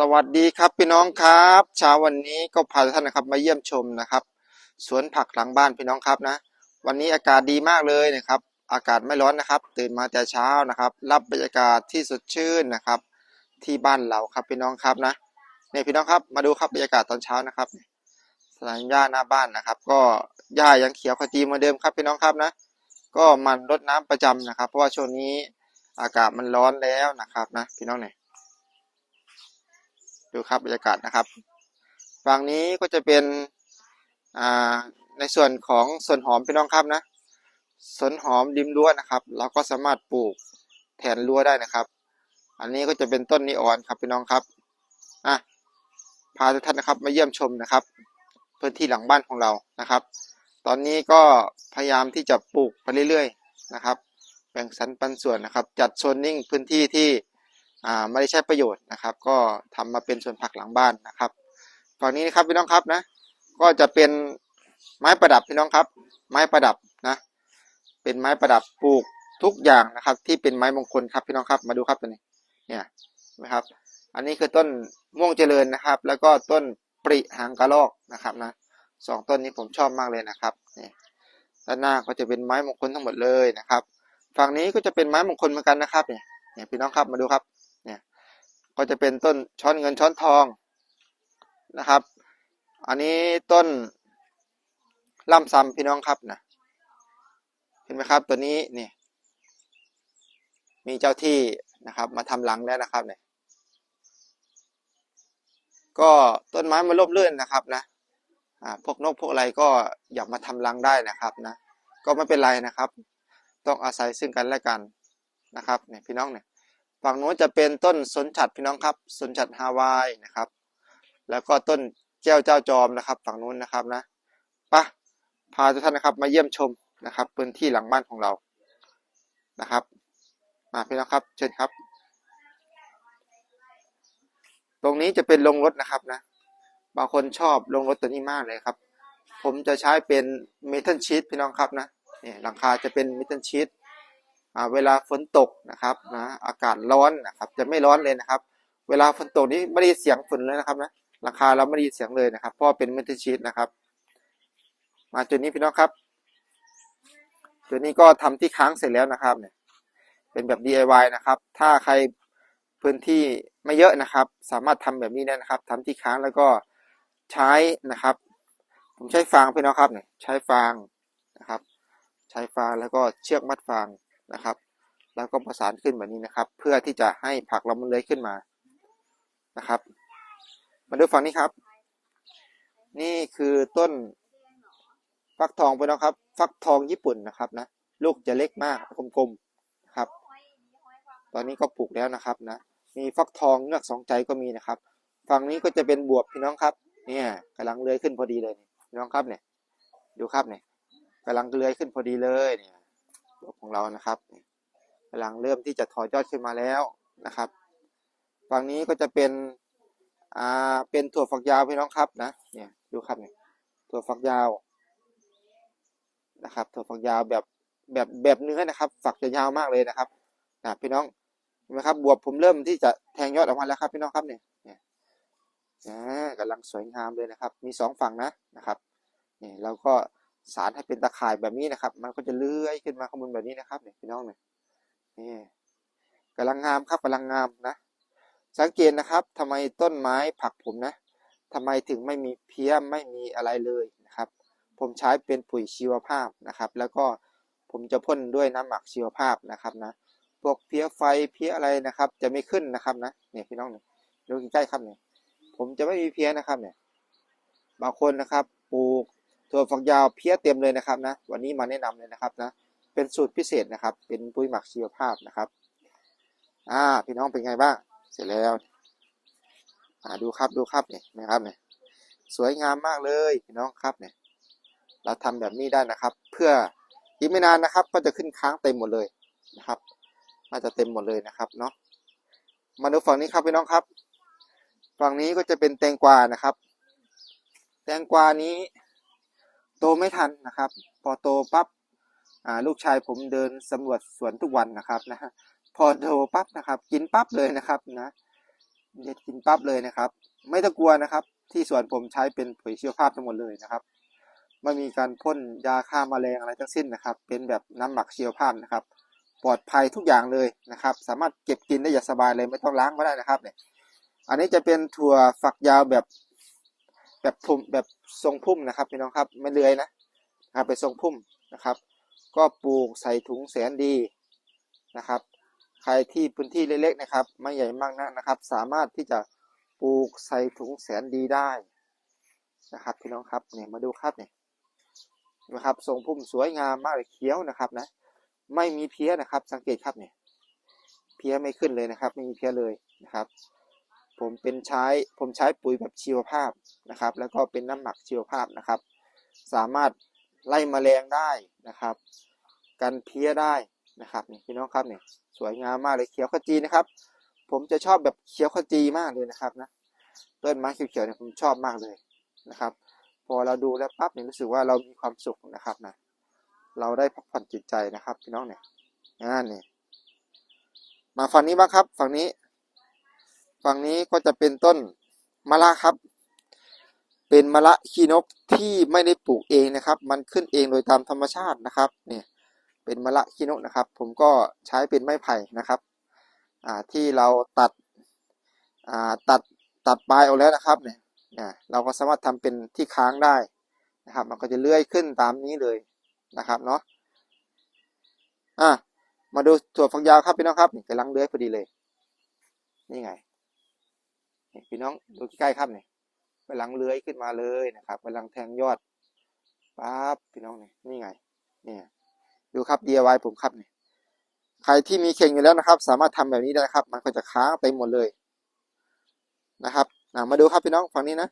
สวัสดีครับพี่น้องครับเช้าวันนี้ก็พาท่านนะครับมาเยี่ยมชมนะครับ สวนผักหลังบ้านพี่น้องครับนะ วันนี้อากาศดีมากเลยนะครับ อากาศไม่ร้อนนะครับ ตื่นมาแต่เช้านะครับ รับบรรยากาศที่สดชื่นนะครับ ที่บ้านเราครับพี่น้องครับนะเนี่ยพี่น้องครับมาดูครับบรรยากาศตอนเช้านะครับสนามหญ้าหน้าบ้านนะครับ ก็หญ้ายังเขียวขจีเหมือนเดิมครับพี่น้องครับนะ ก็มันรดน้ำประจำนะครับ เพราะว่าช่วงนี้อากาศมันร้อนแล้วนะครับนะพี่น้องเนี่ย ดูครับบรรยากาศนะครับฝั่งนี้ก็จะเป็นอ่าในส่วนของส่วนหอมพี่น้องครับนะสวนหอมริมรั้วนะครับ เราก็สามารถปลูกแทนรั้วได้นะครับ อันนี้ก็จะเป็นต้นนิออนครับพี่น้องครับอะพาทุกท่านนะครับมาเยี่ยมชมนะครับ พื้นที่หลังบ้านของเรานะครับ ตอนนี้ก็พยายามที่จะปลูกไปเรื่อยๆนะครับ แบ่งสรรปันส่วนนะครับ จัดโซนนิ่งพื้นที่ที่ ไม่ได้ใช้ประโยชน์นะครับ ก็ทำมาเป็นสวนผักหลังบ้านนะครับฝั่งนี้นะครับพี่น้องครับนะ ก็จะเป็นไม้ประดับพี่น้องครับ ไม้ประดับนะ เป็นไม้ประดับปลูกทุกอย่างนะครับ ที่เป็นไม้มงคลครับพี่น้องครับมาดูครับตัวนี้เนี่ยนะครับ อันนี้คือต้นม่วงเจริญนะครับ แล้วก็ต้นปริหางกระรอกนะครับนะสองต้นนี้ผมชอบมากเลยนะครับนี่ด้านหน้าก็จะเป็นไม้มงคลทั้งหมดเลยนะครับ ฝั่งนี้ก็จะเป็นไม้มงคลเหมือนกันนะครับเนี่ยเนี่ยพี่น้องครับมาดูครับ ก็จะเป็นต้นช้อนเงินช้อนทองนะครับ อันนี้ต้นล่ำซ้ำพี่น้องครับนะเห็นไหมครับตัวนี้นี่ มีเจ้าที่นะครับ มาทำรังแล้วนะครับเนี่ยก็ต้นไม้มันร่มรื่นนะครับนะพวกนกพวกอะไรก็อย่ามาทำรังได้นะครับนะ ก็ไม่เป็นไรนะครับ ต้องอาศัยซึ่งกันและกันนะครับเนี่ยพี่น้องเนี่ย ฝั่งโน้นจะเป็นต้นสนฉัดพี่น้องครับสนฉัดฮาวายนะครับ แล้วก็ต้นแก้วเจ้าจอมนะครับ ฝั่งนู้นนะครับนะปะพาทุกท่านนะครับ มาเยี่ยมชมนะครับ พื้นที่หลังบ้านของเรานะครับ มาพี่น้องครับ เชิญครับ ตรงนี้จะเป็นโรงรถนะครับนะ บางคนชอบโรงรถตัวนี้มากเลยครับ ผมจะใช้เป็นเมทัลชีตพี่น้องครับนะเนี่ยหลังคาจะเป็นเมทัลชีต เวลาฝนตกนะครับนะอากาศร้อนนะครับจะไม่ร้อนเลยนะครับ เวลาฝนตกนี่ไม่ได้เสียงฝนเลยนะครับนะราคาเราไม่ได้ยินเสียงเลยนะครับ เพราะเป็นเมทัลชีตนะครับ มาจุดนี้พี่น้องครับจุดนี้ก็ทำที่ค้างเสร็จแล้วนะครับเนี่ยเป็นแบบ DIY นะครับ ถ้าใครพื้นที่ไม่เยอะนะครับ สามารถทำแบบนี้ได้นะครับทำที่ค้างแล้วก็ใช้นะครับ ผมใช้ฟางพี่น้องครับเนี่ยใช้ฟางนะครับ ใช้ฟางแล้วก็เชือกมัดฟาง นะครับ แล้วก็ประสานขึ้นแบบนี้นะครับ เพื่อที่จะให้ผักเรามันเลื้อยขึ้นมานะครับ มาดูฝั่งนี้ครับ นี่คือต้นฟักทองไปนะครับ ฟักทองญี่ปุ่นนะครับนะลูกจะเล็กมากกลมๆครับ ตอนนี้ก็ปลูกแล้วนะครับนะมีฟักทองเงือกสองใจก็มีนะครับ ฝั่งนี้ก็จะเป็นบวบพี่น้องครับ เนี่ยกำลังเลื้อยขึ้นพอดีเลยพี่น้องครับเนี่ย ดูครับเนี่ยกำลังเลื้อยขึ้นพอดีเลยเนี่ย ของเรานะครับกำลังเริ่มที่จะถอยยอดขึ้นมาแล้วนะครับฝั่งนี้ก็จะเป็นอ่าเป็นถั่วฝักยาวพี่น้องครับนะเนี่ยดูครับเนี่ยถั่วฝักยาวนะครับถั่วฝักยาวแบบแบบแบบเนื้อนะครับ ฝักจะยาวมากเลยนะครับนะพี่น้องเห็นไหมครับบวบผมเริ่มที่จะแทงยอดออกมาแล้วครับ พี่น้องครับเนี่ยเนี่ยกำลังสวยงามเลยนะครับ มีสองฝั่งนะนะครับเนี่ยเราก็ สารให้เป็นตะข่ายแบบนี้นะครับ มันก็จะเลื้อยขึ้นมาข้างบนแบบนี้นะครับเนี่ยพี่น้องเนี่ยนี่กำลังงามครับกำลังงามนะ สังเกตนะครับทำไมต้นไม้ผักผมนะทำไมถึงไม่มีเพี้ยไม่มีอะไรเลยนะครับ ผมใช้เป็นปุ๋ยชีวภาพนะครับ แล้วก็ผมจะพ่นด้วยน้ำหมักชีวภาพนะครับนะพวกเพี้ยไฟเพี้ยอะไรนะครับ จะไม่ขึ้นนะครับนะเนี่ยพี่น้องเนี่ยดูใกล้ๆครับเนี่ยผมจะไม่มีเพี้ยนะครับเนี่ยบางคนนะครับปลูก ถั่วฝักยาวเพี้ยเต็มเลยนะครับนะ วันนี้มาแนะนำเลยนะครับนะ เป็นสูตรพิเศษนะครับ เป็นปุ๋ยหมักชีวภาพนะครับอ่าพี่น้องเป็นไงบ้าง เสร็จแล้วอ่าดูครับดูครับเนี่ยนะครับเนี่ยสวยงามมากเลยพี่น้องครับเนี่ย เราทำแบบนี้ได้นะครับ เพื่ออีกไม่นานนะครับ ก็จะขึ้นค้างเต็มหมดเลยนะครับน่าจะเต็มหมดเลยนะครับเนาะมาดูฝั่งนี้ครับพี่น้องครับ ฝั่งนี้ก็จะเป็นแตงกวานะครับ แตงกวานี้ โตไม่ทันนะครับ พอโตปั๊บลูกชายผมเดินสำรวจสวนทุกวันนะครับนะพอโตปั๊บนะครับ กินปั๊บเลยนะครับนะเด็ดกินปั๊บเลยนะครับ ไม่ต้องกลัวนะครับ ที่สวนผมใช้เป็นปุ๋ยชีวภาพทั้งหมดเลยนะครับไม่มีการพ่นยาฆ่าแมลงอะไรทั้งสิ้นนะครับ เป็นแบบน้ำหมักชีวภาพนะครับ ปลอดภัยทุกอย่างเลยนะครับ สามารถเก็บกินได้อย่างสบายเลยไม่ต้องล้างก็ได้นะครับเนี่ยอันนี้จะเป็นถั่วฝักยาวแบบ แบบพุ่มแบบทรงพุ่มนะครับพี่น้องครับไม่เลื้อยนะนะครับเป็นทรงพุ่มนะครับ ก็ปลูกใส่ถุงแสนดีนะครับ ใครที่พื้นที่เล็กๆนะครับ ไม่ใหญ่มากนักนะครับ สามารถที่จะปลูกใส่ถุงแสนดีได้นะครับพี่น้องครับเนี่ยมาดูครับเนี่ยนะครับทรงพุ่มสวยงามมากเลยเขียวนะครับนะ ไม่มีเพี้ยนะครับ สังเกตครับเนี่ยเพี้ยไม่ขึ้นเลยนะครับ ไม่มีเพี้ยเลยนะครับ ผมเป็นใช้ผมใช้ปุ๋ยแบบชีวภาพนะครับ แล้วก็เป็นน้ำหมักชีวภาพนะครับ สามารถไล่แมลงได้นะครับ กันเพี้ยได้นะครับนี่พี่น้องครับเนี่ยสวยงามมากเลยเขียวขจีนะครับ ผมจะชอบแบบเขียวขจีมากเลยนะครับนะต้นไม้เขียวๆเนี่ยผมชอบมากเลยนะครับ พอเราดูแล้วปั๊บเนี่ยรู้สึกว่าเรามีความสุขนะครับนะเราได้พักผ่อนจิตใจนะครับพี่น้องเนี่ยนั่นนี่มาฝั่งนี้บ้างครับ ฝั่งนี้ ฝั่งนี้ก็จะเป็นต้นมะละครับ เป็นมะละขี้นกที่ไม่ได้ปลูกเองนะครับ มันขึ้นเองโดยตามธรรมชาตินะครับ เนี่ย เป็นมะละขี้นกนะครับ ผมก็ใช้เป็นไม้ไผ่นะครับ อ่า ที่เราตัด อ่า ตัด ตัดปลายออกแล้วนะครับเนี่ยเนี่ยเราก็สามารถทำเป็นที่ค้างได้นะครับ มันก็จะเลื่อยขึ้นตามนี้เลยนะครับเนาะ อะ มาดูถั่วฝักยาวครับพี่น้องครับกำลังเลื้อยพอดีเลย นี่ไง พี่น้องดูใกล้ๆครับเนี่ยกำลังเลื้อยขึ้นมาเลยนะครับกำลังแทงยอดปั๊บพี่น้องเนี่ยนี่ไงเนี่ยดูครับ DIY ผมครับเนี่ยใครที่มีเข่งอยู่แล้วนะครับ สามารถทำแบบนี้ได้ครับ มันก็จะค้างเต็มหมดเลยนะครับมาดูครับพี่น้องฝั่งนี้นะ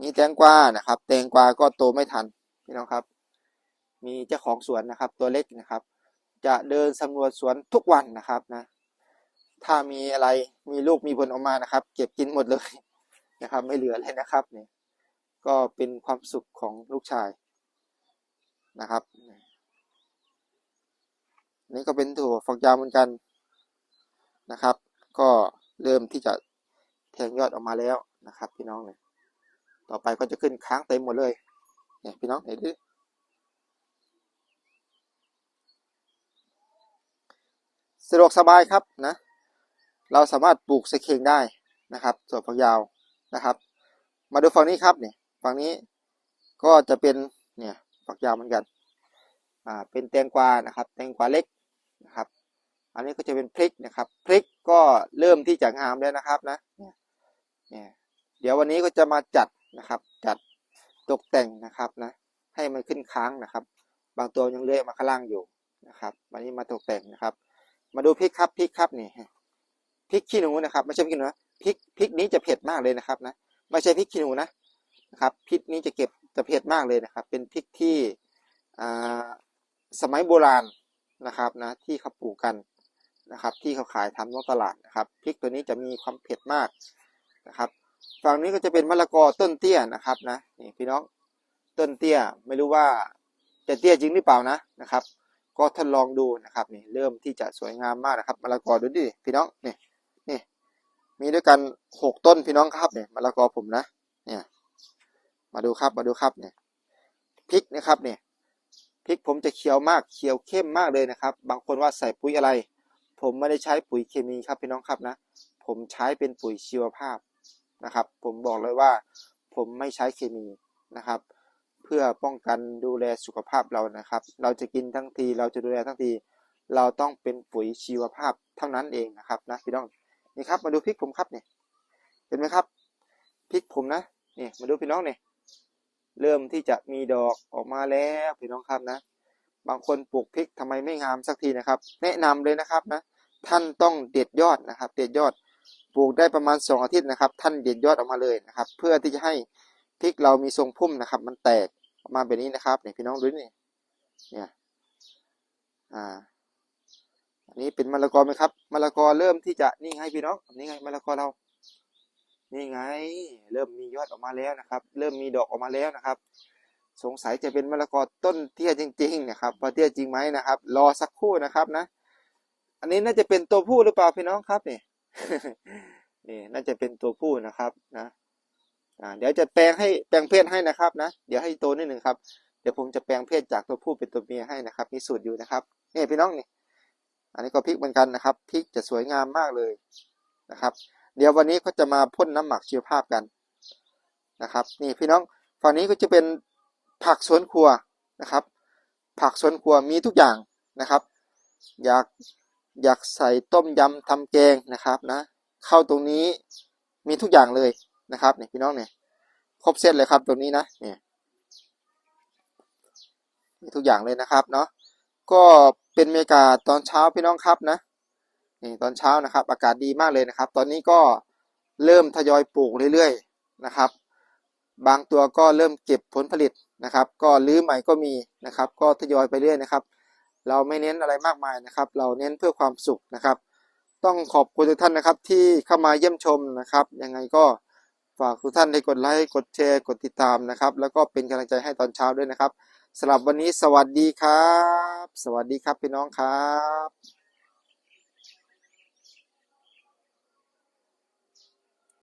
มีแตงกวานะครับ แตงกวาก็โตไม่ทันพี่น้องครับ มีเจ้าของสวนนะครับ ตัวเล็กนะครับ จะเดินสำรวจสวนทุกวันนะครับนะ ถ้ามีอะไรมีลูกมีผลออกมานะครับ เก็บกินหมดเลยนะครับ ไม่เหลือเลยนะครับเนี่ยก็เป็นความสุขของลูกชายนะครับ นี่ก็เป็นถั่วฝักยาวเหมือนกันนะครับ ก็เริ่มที่จะแทงยอดออกมาแล้วนะครับ พี่น้องเนี่ยต่อไปก็จะขึ้นค้างเต็มหมดเลยเนี่ยพี่น้องเห็นดิสะดวกสบายครับนะ เราสามารถปลูกส่เข่งได้นะครับส่วนฝักยาวนะครับ มาดูฝั่งนี้ครับเนี่ยฝั่งนี้ก็จะเป็นเนี่ยฝักยาวเหมือนกันอ่าเป็นแตงกวานะครับ แตงกวาเล็กนะครับ อันนี้ก็จะเป็นพริกนะครับ พริกก็เริ่มที่จะงามแล้วนะครับนะเนี่ยเนี่ยเดี๋ยววันนี้ก็จะมาจัดนะครับ จัดตกแต่งนะครับนะให้มันขึ้นค้างนะครับ บางตัวยังเลื้อยมาข้างล่างอยู่นะครับ วันนี้มาตกแต่งนะครับ มาดูพริกครับพริกครับนี่ พริกขี้หนูนะครับไม่ใช่พริกขี้หนูนะพริกพริกนี้จะเผ็ดมากเลยนะครับนะไม่ใช่พริกขี้หนูนะนะครับพริกนี้จะเก็บจะเผ็ดมากเลยนะครับ เป็นพริกที่สมัยโบราณนะครับนะที่เขาปลูกกันนะครับ ที่เขาขายทำนอกตลาดนะครับพริกตัวนี้จะมีความเผ็ดมากนะครับฝั่งนี้ก็จะเป็นมะละกอต้นเตี้ยนะครับนะนี่พี่น้องต้นเตี้ยไม่รู้ว่าจะเตี้ยจริงหรือเปล่านะนะครับ ก็ทดลองดูนะครับนี่เริ่มที่จะสวยงามมากนะครับมะละกอดูดิพี่น้องนี่ มีด้วยกันหกต้นพี่น้องครับเนี่ยมะละกอผมนะ เนี่ย มาดูครับมาดูครับเนี่ยพริกนะครับเนี่ยพริกผมจะเขียวมากเขียวเข้มมากเลยนะครับ บางคนว่าใส่ปุ๋ยอะไร ผมไม่ได้ใช้ปุ๋ยเคมีครับพี่น้องครับนะ ผมใช้เป็นปุ๋ยชีวภาพนะครับ ผมบอกเลยว่า ผมไม่ใช้เคมีนะครับ เพื่อป้องกันดูแลสุขภาพเรานะครับ เราจะกินทั้งทีเราจะดูแลทั้งที เราต้องเป็นปุ๋ยชีวภาพเท่านั้นเองนะครับนะพี่น้อง นี่ครับ มาดูพริกผมครับเนี่ยเห็นไหมครับพริกผมนะนี่มาดูพี่น้องเนี่ยเริ่มที่จะมีดอกออกมาแล้วพี่น้องครับนะ บางคนปลูกพริกทำไมไม่งามสักทีนะครับ แนะนำเลยนะครับนะ ท่านต้องเด็ดยอดนะครับ เด็ดยอดปลูกได้ประมาณสองอาทิตย์นะครับ ท่านเด็ดยอดออกมาเลยนะครับ เพื่อที่จะให้พริกเรามีทรงพุ่มนะครับ มันแตกออกมาแบบนี้นะครับเนี่ยพี่น้องดูนี่เนี่ยอ่า อันนี้เป็นมะละกอไหมครับมะละกอเริ่มที่จะนี่ไงพี่น้องนี่ไงมะละกอเรา นี่ไง เริ่มมียอดออกมาแล้วนะครับ เริ่มมีดอกออกมาแล้วนะครับ สงสัยจะเป็นมะละกอต้นเตี้ยจริง ๆ นะครับว่าเตี้ยจริงไหมนะครับ รอสักครู่นะครับนะ อันนี้น่าจะเป็นตัวผู้หรือเปล่าพี่น้องครับเนี่ยนี่น่าจะเป็นตัวผู้นะครับนะอ่าเดี๋ยวจะแปลงให้แปลงเพศให้นะครับนะ เดี๋ยวให้โตนิดหนึ่งครับ เดี๋ยวผมจะแปลงเพศจากตัวผู้เป็นตัวเมียให้นะครับ มีสูตรอยู่นะครับนี่พี่น้องนี่ อันนี้ก็พริกเหมือนกันนะครับพริกจะสวยงามมากเลยนะครับ เดี๋ยววันนี้ก็จะมาพ่นน้ำหมักชีวภาพกันนะครับ นี่พี่น้องฝั่งนี้ก็จะเป็นผักสวนครัวนะครับ ผักสวนครัวมีทุกอย่างนะครับ อยากอยากใส่ต้มยำทำแกงนะครับนะ เข้าตรงนี้มีทุกอย่างเลยนะครับนี่พี่น้องเนี่ยครบเซตเลยครับตรงนี้นะเนี่ยมีทุกอย่างเลยนะครับเนาะ ก็เป็นบรรยากาศตอนเช้าพี่น้องครับนะนี่ตอนเช้านะครับ อากาศดีมากเลยนะครับ ตอนนี้ก็เริ่มทยอยปลูกเรื่อยๆนะครับ บางตัวก็เริ่มเก็บผลผลิตนะครับ ก็รื้อใหม่ก็มีนะครับ ก็ทยอยไปเรื่อยนะครับ เราไม่เน้นอะไรมากมายนะครับ เราเน้นเพื่อความสุขนะครับ ต้องขอบคุณทุกท่านนะครับ ที่เข้ามาเยี่ยมชมนะครับยังไงก็ฝากทุกท่านให้กดไลค์กดแชร์กดติดตามนะครับ แล้วก็เป็นกำลังใจให้ตอนเช้าด้วยนะครับ สำหรับวันนี้สวัสดีครับ สวัสดีครับพี่น้องครับ